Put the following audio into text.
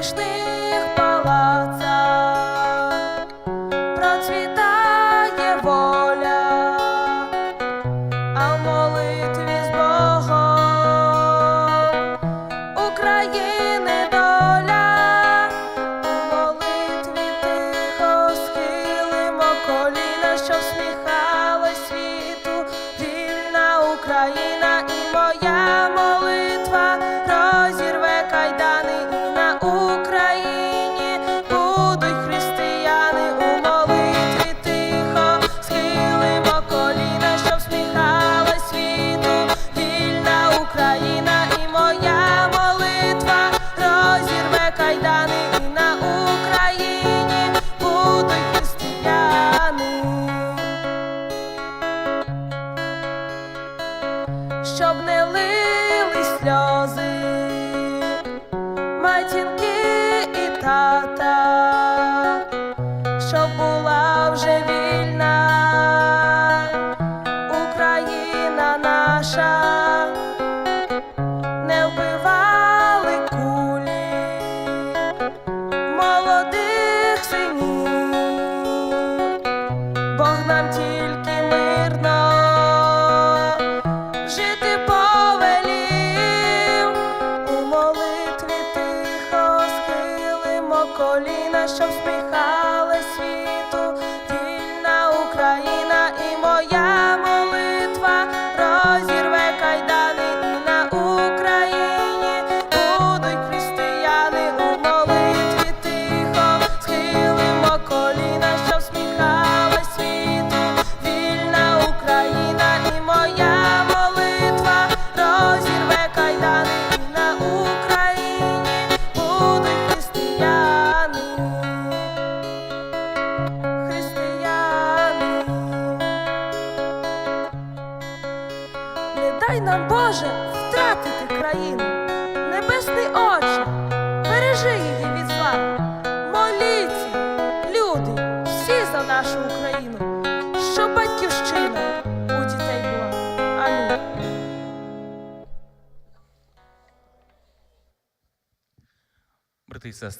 розкішних палацах процвітає воля, а в молитві з Богом України доля, у молитві тихо схилимо коліна, що сміхали світу, вільна Україна і моя молитва. Щоб не лили сльози, матінки і тата, щоб була вже вільна. Україна наша, не вбивали кулі молодих синів. Бог нам тільки мирно коліна, що сміхали світу, вільна Україна і моя молитва. Розірве дай нам Боже втратити країну, небесний Отче, бережи її від зла. Моліться, люди, всі за нашу Україну, щоб батьківщина у дітей була. Амінь. Брати і сестри,